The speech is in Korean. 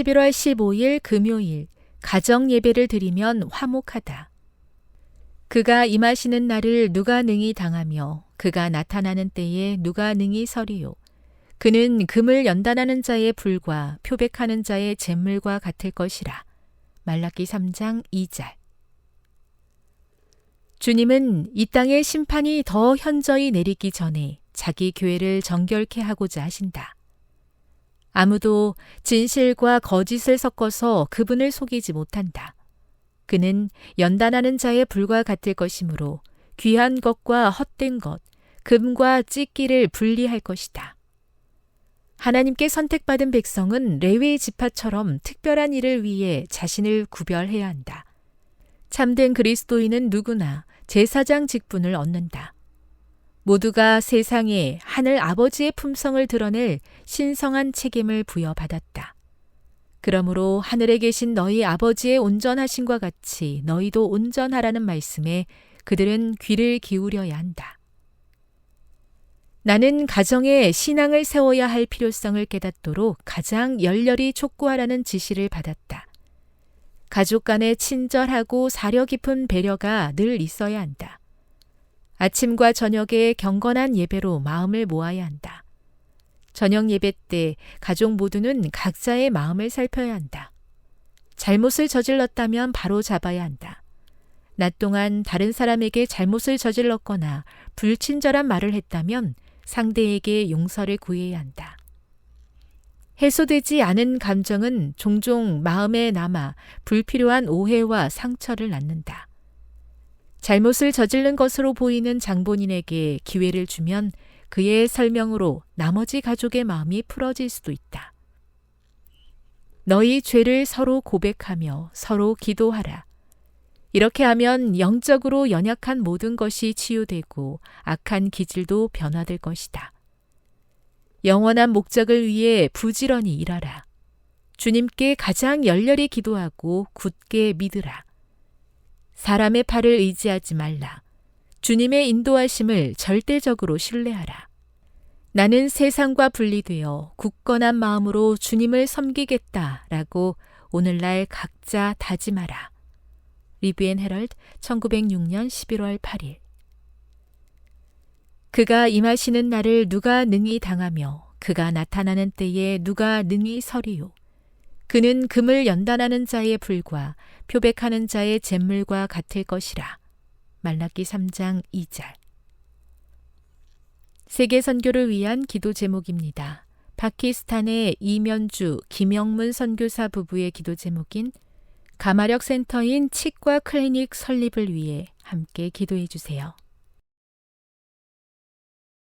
11월 15일 금요일 가정 예배를 드리면 화목하다. 그가 임하시는 날을 누가 능히 당하며 그가 나타나는 때에 누가 능히 서리요. 그는 금을 연단하는 자의 불과 표백하는 자의 잿물과 같을 것이라. 말라기 3장 2절. 주님은 이 땅의 심판이 더 현저히 내리기 전에 자기 교회를 정결케 하고자 하신다. 아무도 진실과 거짓을 섞어서 그분을 속이지 못한다. 그는 연단하는 자의 불과 같을 것이므로 귀한 것과 헛된 것, 금과 찢기를 분리할 것이다. 하나님께 선택받은 백성은 레위의 지파처럼 특별한 일을 위해 자신을 구별해야 한다. 참된 그리스도인은 누구나 제사장 직분을 얻는다. 모두가 세상에 하늘 아버지의 품성을 드러낼 신성한 책임을 부여받았다. 그러므로 하늘에 계신 너희 아버지의 온전하심과 같이 너희도 온전하라는 말씀에 그들은 귀를 기울여야 한다. 나는 가정에 신앙을 세워야 할 필요성을 깨닫도록 가장 열렬히 촉구하라는 지시를 받았다. 가족 간의 친절하고 사려 깊은 배려가 늘 있어야 한다. 아침과 저녁에 경건한 예배로 마음을 모아야 한다. 저녁 예배 때 가족 모두는 각자의 마음을 살펴야 한다. 잘못을 저질렀다면 바로 잡아야 한다. 낮 동안 다른 사람에게 잘못을 저질렀거나 불친절한 말을 했다면 상대에게 용서를 구해야 한다. 해소되지 않은 감정은 종종 마음에 남아 불필요한 오해와 상처를 낳는다. 잘못을 저지른 것으로 보이는 장본인에게 기회를 주면 그의 설명으로 나머지 가족의 마음이 풀어질 수도 있다. 너희 죄를 서로 고백하며 서로 기도하라. 이렇게 하면 영적으로 연약한 모든 것이 치유되고 악한 기질도 변화될 것이다. 영원한 목적을 위해 부지런히 일하라. 주님께 가장 열렬히 기도하고 굳게 믿으라. 사람의 팔을 의지하지 말라. 주님의 인도하심을 절대적으로 신뢰하라. 나는 세상과 분리되어 굳건한 마음으로 주님을 섬기겠다 라고 오늘날 각자 다짐하라. 리뷰앤 헤럴드 1906년 11월 8일 그가 임하시는 날을 누가 능히 당하며 그가 나타나는 때에 누가 능히 서리요. 그는 금을 연단하는 자의 불과 표백하는 자의 잿물과 같을 것이라. 말라기 3장 2절. 세계 선교를 위한 기도 제목입니다. 파키스탄의 이면주 김영문 선교사 부부의 기도 제목인 가마력 센터인 치과 클리닉 설립을 위해 함께 기도해 주세요.